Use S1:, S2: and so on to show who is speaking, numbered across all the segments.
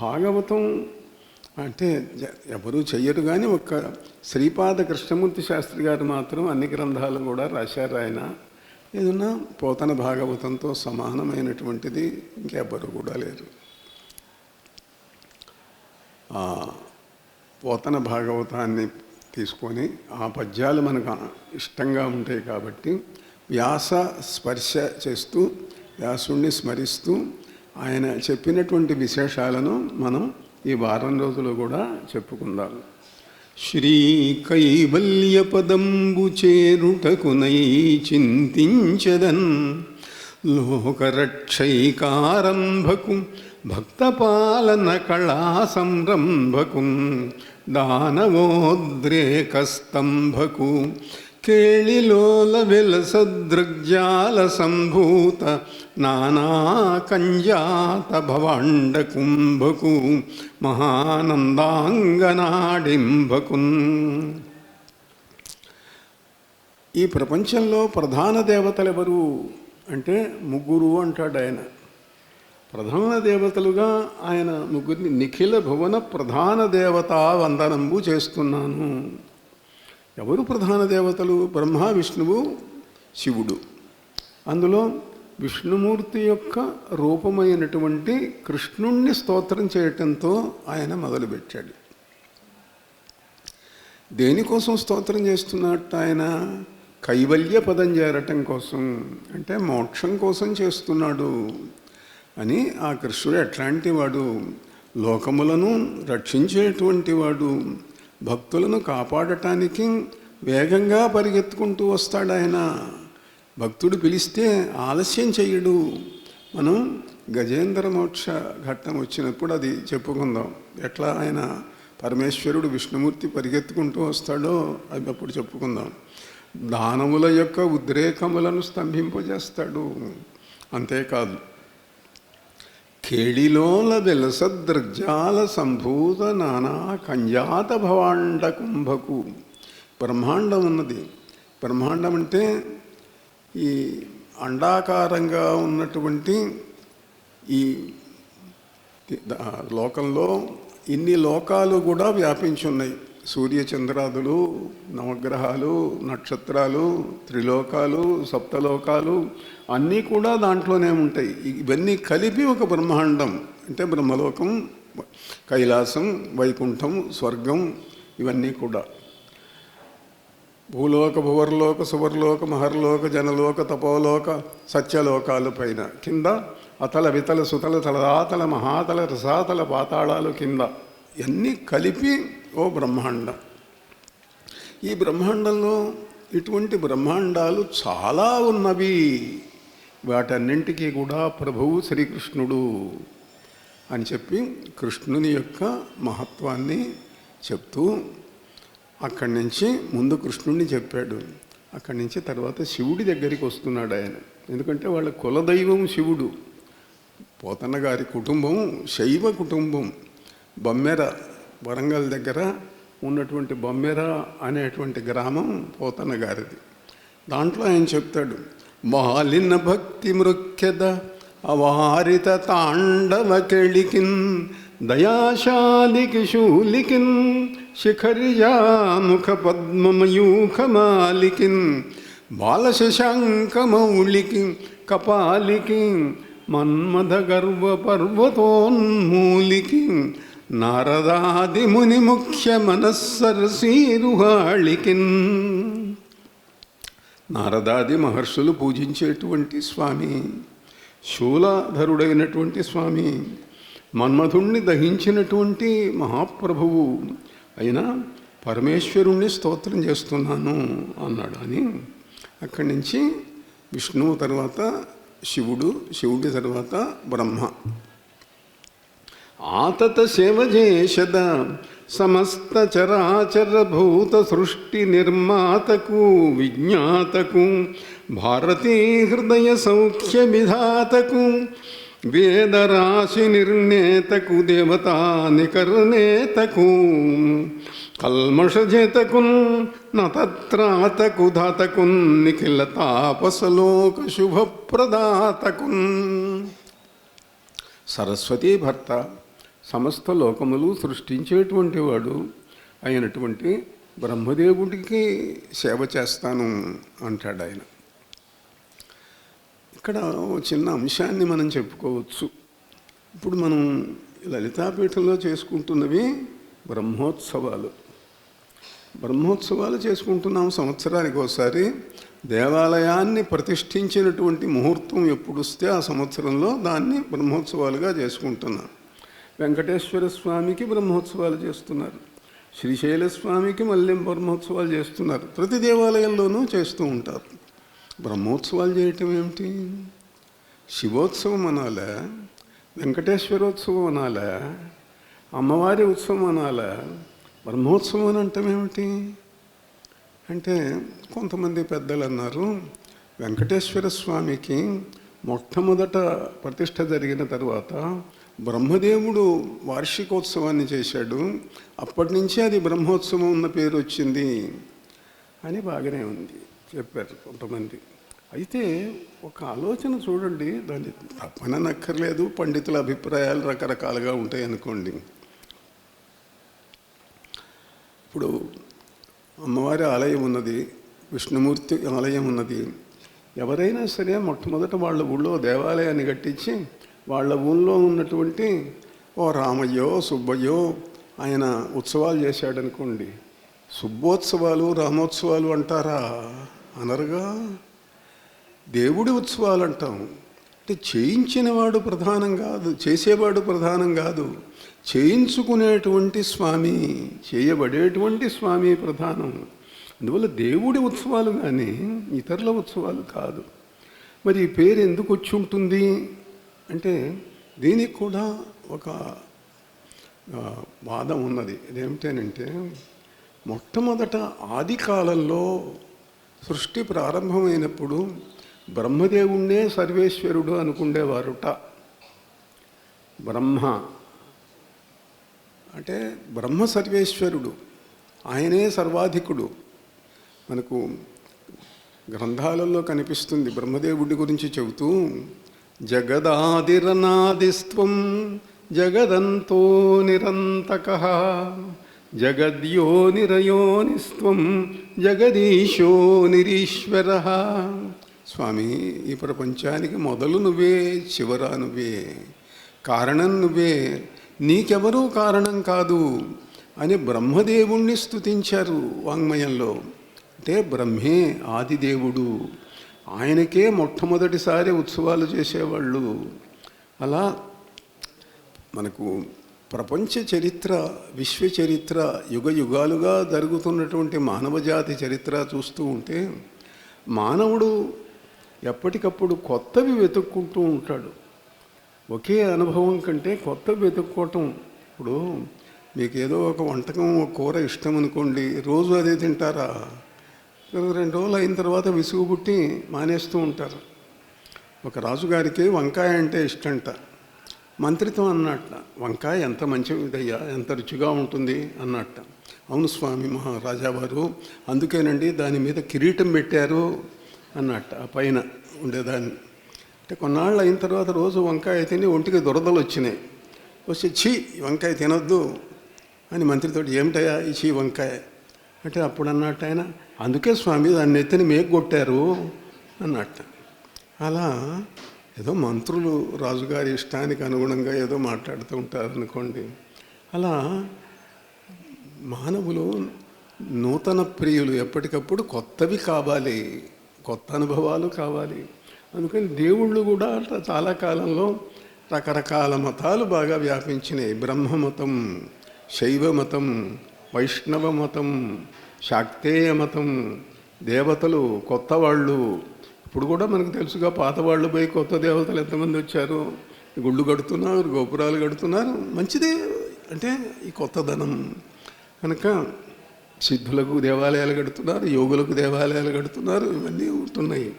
S1: భాగవతం అంటే జ- ఎవరు చెయ్యరు కానీ ఒక్క శ్రీపాద కృష్ణమూర్తి శాస్త్రి గారు మాత్రం అన్ని గ్రంథాలు కూడా రాశారు ఆయన. ఏదన్నా పోతన భాగవతంతో సమానమైనటువంటిది ఇంకెవ్వరు కూడా లేరు. పోతన భాగవతాన్ని తీసుకొని ఆ పద్యాలు మనకు ఇష్టంగా ఉంటాయి కాబట్టి వ్యాస స్పర్శ చేస్తూ వ్యాసుణ్ణి స్మరిస్తూ ఆయన చెప్పినటువంటి విశేషాలను మనం ఈ వారం రోజులు కూడా చెప్పుకుందాం. శ్రీ కైవల్య పదంబు చేరుటకునై చింతించదన్ లోకరక్షైకారంభకు భక్తపాలన కళా సంరంభకు దానవోద్రేకస్తంభకు కేళిలోల విలసదృగ్జాల సంభూత నానా కంజాత భవాండ కుంభకు మహానందాంగనాడింభకున్ ఈ ప్రపంచంలో ప్రధాన దేవతలు ఎవరు అంటే ముగ్గురు అంటాడు ఆయన ప్రధాన దేవతలుగా ఆయన ముగ్గురిని నిఖిల భువన ప్రధాన దేవతా వందనంబు చేస్తున్నాను ఎవరు ప్రధాన దేవతలు? బ్రహ్మ విష్ణువు శివుడు. అందులో విష్ణుమూర్తి యొక్క రూపమైనటువంటి కృష్ణుణ్ణి స్తోత్రం చేయటంతో ఆయన మొదలుపెట్టాడు. దేనికోసం స్తోత్రం చేస్తున్నట్టు ఆయన? కైవల్య పదం చేరటం కోసం అంటే మోక్షం కోసం చేస్తున్నాడు అని ఆ కృష్ణుడు ఎట్లాంటి వాడు? లోకములను రక్షించేటువంటి వాడు. భక్తులను కాపాడటానికి వేగంగా పరిగెత్తుకుంటూ వస్తాడు ఆయన. భక్తుడు పిలిస్తే ఆలస్యం చెయ్యడు మనం గజేంద్ర మోక్ష ఘట్టం వచ్చినప్పుడు అది చెప్పుకుందాం. ఎట్లా ఆయన పరమేశ్వరుడు విష్ణుమూర్తి పరిగెత్తుకుంటూ వస్తాడో అది అప్పుడు చెప్పుకుందాం. దానముల యొక్క ఉద్రేకములను స్తంభింపజేస్తాడు. అంతేకాదు కేళిలోల విలసదృగ్జాల సంభూత నానా కంజాత భవాండ కుంభకు బ్రహ్మాండం ఉన్నది బ్రహ్మాండం అంటే ఈ అండాకారంగా ఉన్నటువంటి ఈ లోకంలో ఇన్ని లోకాలు కూడా వ్యాపించి ఉన్నాయి సూర్యచంద్రాదులు నవగ్రహాలు నక్షత్రాలు త్రిలోకాలు సప్తలోకాలు అన్నీ కూడా దాంట్లోనే ఉంటాయి. ఇవన్నీ కలిపి ఒక బ్రహ్మాండం. అంటే బ్రహ్మలోకం కైలాసం వైకుంఠం స్వర్గం ఇవన్నీ కూడా. భూలోక భువర్లోక సువర్లోక మహర్లోక జనలోక తపోలోక సత్యలోకాలు పైన కింద అతల వితల సుతల తలదాతల మహాతల రసాతల పాతాళాలు కింద. ఇవన్నీ కలిపి ఓ బ్రహ్మాండం. ఈ బ్రహ్మాండంలో ఇటువంటి బ్రహ్మాండాలు చాలా ఉన్నవి. వాటన్నింటికీ కూడా ప్రభువు శ్రీకృష్ణుడు అని చెప్పి కృష్ణుని యొక్క మహత్వాన్ని చెప్తూ అక్కడి నుంచి ముందు కృష్ణుడిని చెప్పాడు. అక్కడి నుంచి తర్వాత శివుడి దగ్గరికి వస్తున్నాడు ఆయన. ఎందుకంటే వాళ్ళ కులదైవం శివుడు. పోతన్న గారి కుటుంబం శైవ కుటుంబం బమ్మెర వరంగల్ దగ్గర ఉన్నటువంటి బొమ్మెర అనేటువంటి గ్రామం పోతన గారిది. దాంట్లో ఆయన చెప్తాడు మాలిన భక్తి మృఖ్యద అవారిత తాండవ కెళికిన్ దయాశాలికి శూలికిన్ శిఖర్యాముఖ పద్మమయూఖమాలికిన్ బాలశశాంకమౌళికి కపాలికి మన్మథ గర్వ పర్వతోన్మూలికి నారదాది ముని ముఖ్య మనస్సరసీరుహాళికిన్ నారదాది మహర్షులు పూజించేటువంటి స్వామి శూలధరుడైనటువంటి స్వామి మన్మధుణ్ణి దహించినటువంటి మహాప్రభువు. అయినా పరమేశ్వరుణ్ణి స్తోత్రం చేస్తున్నాను అన్నాడు. అని అక్కడి నుంచి విష్ణువు తర్వాత శివుడు శివుడి తర్వాత బ్రహ్మ. ఆతత సేవ సమస్త చరాచర భూత సృష్టి నిర్మాతకు విజ్ఞాతకు భారతీ హృదయ సౌఖ్య విధాతకు వేదరాశి నిర్ణేతకు దేవతా నికర్ణేతకు కల్మషజేతకున్ నత్రాతకు ధాతకున్ నిఖిల తాపసలోక శుభప్రదాతకున్ సరస్వతీ భర్త సమస్త లోకములు సృష్టించేటువంటి వాడు అయినటువంటి బ్రహ్మదేవుడికి సేవ చేస్తాను అంటాడు ఆయన. ఇక్కడ చిన్న అంశాన్ని మనం చెప్పుకోవచ్చు. ఇప్పుడు మనం లలితాపీఠంలో చేసుకుంటున్నవి బ్రహ్మోత్సవాలు. బ్రహ్మోత్సవాలు చేసుకుంటున్నాం సంవత్సరానికి ఒకసారి. దేవాలయాన్ని ప్రతిష్ఠించినటువంటి ముహూర్తం ఎప్పుడు వస్తే ఆ సంవత్సరంలో దాన్ని బ్రహ్మోత్సవాలుగా చేసుకుంటున్నాం. వెంకటేశ్వర స్వామికి బ్రహ్మోత్సవాలు చేస్తున్నారు. శ్రీశైల స్వామికి మళ్ళీ బ్రహ్మోత్సవాలు చేస్తున్నారు. ప్రతి దేవాలయంలోనూ చేస్తూ ఉంటారు. బ్రహ్మోత్సవాలు చేయటం ఏమిటి? శివోత్సవం అనాలా వెంకటేశ్వరోత్సవం అనాలా అమ్మవారి ఉత్సవం అనాలా బ్రహ్మోత్సవం అని అంటాం ఏమిటి? అంటే కొంతమంది పెద్దలు అన్నారు వెంకటేశ్వర స్వామికి మొట్టమొదట ప్రతిష్ట జరిగిన తర్వాత బ్రహ్మదేవుడు వార్షికోత్సవాన్ని చేశాడు. అప్పటి నుంచే అది బ్రహ్మోత్సవం ఉన్న పేరు వచ్చింది అని బాగానే ఉంది చెప్పారు కొంతమంది. అయితే ఒక ఆలోచన చూడండి దాన్ని తప్పనక్కర్లేదు పండితుల అభిప్రాయాలు రకరకాలుగా ఉంటాయి అనుకోండి. ఇప్పుడు అమ్మవారి ఆలయం ఉన్నది విష్ణుమూర్తి ఆలయం ఉన్నది. ఎవరైనా సరే మొట్టమొదట వాళ్ళ ఊళ్ళో దేవాలయాన్ని కట్టించి వాళ్ళ ఊళ్ళో ఉన్నటువంటి ఓ రామయ్యో సుబ్బయ్యో ఆయన ఉత్సవాలు చేశాడనుకోండి. సుబ్బోత్సవాలు రామోత్సవాలు అంటారా? అనరుగా. దేవుడి ఉత్సవాలు అంటాం అంటే చేయించినవాడు ప్రధానం కాదు చేసేవాడు ప్రధానం కాదు. చేయించుకునేటువంటి స్వామి చేయబడేటువంటి స్వామి ప్రధానం. అందువల్ల దేవుడి ఉత్సవాలు కానీ ఇతరుల ఉత్సవాలు కాదు. మరి ఈ పేరు ఎందుకు వచ్చి ఉంటుంది? అంటే దీనికి కూడా ఒక వాదం ఉన్నది. ఇదేమిటేనంటే మొట్టమొదట ఆది కాలంలో సృష్టి ప్రారంభమైనప్పుడు బ్రహ్మదేవుణ్ణే సర్వేశ్వరుడు అనుకుండేవారుట. బ్రహ్మ. అంటే బ్రహ్మ సర్వేశ్వరుడు. ఆయనే సర్వాధికుడు. మనకు గ్రంథాలలో కనిపిస్తుంది బ్రహ్మదేవుడి గురించి చెబుతూ జగదాదిరనాదిస్వం జగదంతో నిరంతక జగద్యో నిరయోనిస్త్వం జగదీశో నిరీశ్వర. స్వామి ఈ ప్రపంచానికి మొదలు నువ్వే చివర నువ్వే కారణం నువ్వే నీకెవరూ కారణం కాదు అని బ్రహ్మదేవుణ్ణి స్తుతించారు వాంగ్మయంలో. అంటే బ్రహ్మే ఆదిదేవుడు. ఆయనకే మొట్టమొదటిసారి ఉత్సవాలు చేసేవాళ్ళు. అలా మనకు ప్రపంచ చరిత్ర విశ్వ చరిత్ర యుగ యుగాలుగా జరుగుతున్నటువంటి మానవ జాతి చరిత్ర చూస్తూ ఉంటే మానవుడు ఎప్పటికప్పుడు కొత్తవి వెతుక్కుంటూ ఉంటాడు. ఒకే అనుభవం కంటే కొత్తవి వెతుక్కోవటం. ఇప్పుడు మీకు ఏదో ఒక వంటకం ఒక కూర ఇష్టం అనుకోండి రోజు అదే తింటారా? రెండు రోజులు అయిన తర్వాత విసుగు పుట్టి మానేస్తూ ఉంటారు. ఒక రాజుగారికి వంకాయ అంటే ఇష్టంట. మంత్రిత్వం అన్నట్ట. వంకాయ ఎంత మంచిదయ్యా ఎంత రుచిగా ఉంటుంది అన్నట్ట. అవును స్వామి మహారాజావారు అందుకేనండి దాని మీద కిరీటం పెట్టారు అన్నట్ట ఆ పైన ఉండేదాన్ని. అంటే కొన్నాళ్ళు అయిన తర్వాత రోజు వంకాయ తిని ఒంటికి దురదలు వచ్చినాయి. వచ్చి ఛీ వంకాయ తినొద్దు అని మంత్రితోటి ఏమిటయా ఈ చీ వంకాయ? అంటే అప్పుడు అన్నట్టు ఆయన అందుకే స్వామి దాన్ని ఎత్తిని మేగొట్టారు అన్నట్ట. అలా ఏదో మంత్రులు రాజుగారి ఇష్టానికి అనుగుణంగా ఏదో మాట్లాడుతూ ఉంటారు అనుకోండి అలా మానవులు నూతన ప్రియులు ఎప్పటికప్పుడు కొత్తవి కావాలి కొత్త అనుభవాలు కావాలి. అందుకని దేవుళ్ళు కూడా అట్లా చాలా కాలంలో రకరకాల మతాలు బాగా వ్యాపించినాయి. బ్రహ్మమతం శైవ మతం వైష్ణవ మతం శాక్తేయ మతం. దేవతలు కొత్త వాళ్ళు ఇప్పుడు కూడా మనకు తెలుసుగా పాత వాళ్ళు పోయి కొత్త దేవతలు ఎంతమంది వచ్చారు? గుళ్ళు కడుతున్నారు గోపురాలు కడుతున్నారు. మంచిదే. అంటే ఈ కొత్తదనం కనుక సిద్ధులకు దేవాలయాలు కడుతున్నారు యోగులకు దేవాలయాలు కడుతున్నారు ఇవన్నీ ఉంటున్నాయి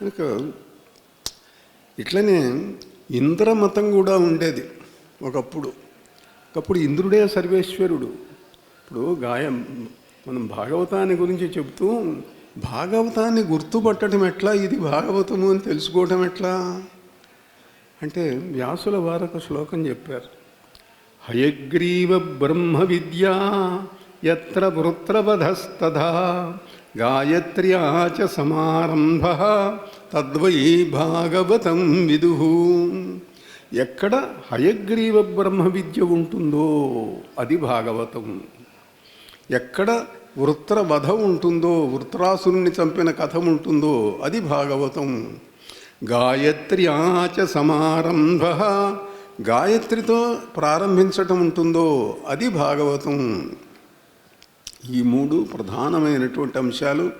S1: కనుక ఇట్లనే ఇంద్రమతం కూడా ఉండేది ఒకప్పుడు. ఒకప్పుడు ఇంద్రుడే సర్వేశ్వరుడు. ఇప్పుడు గాయం మనం భాగవతాన్ని గురించి చెబుతూ భాగవతాన్ని గుర్తుపట్టడం ఎట్లా? ఇది భాగవతము అని తెలుసుకోవటం ఎట్లా? అంటే వ్యాసుల వారొక శ్లోకం చెప్పారు. హయగ్రీవ బ్రహ్మ విద్యా ఎత్ర వృత్రవధస్తథా గాయత్ర్యా చ సమారంభ తద్వై భాగవతం విదు. ఎక్కడ హయగ్రీవ బ్రహ్మ విద్య ఉంటుందో అది భాగవతం. ఎక్కడ వృత్రవధ ఉంటుందో వృత్రాసురుణ్ణి చంపిన కథ ఉంటుందో అది భాగవతం. గాయత్ర్యాచ సమారంభ. గాయత్రితో ప్రారంభించటం ఉంటుందో అది భాగవతం. ఈ మూడు ప్రధానమైనటువంటి అంశాలు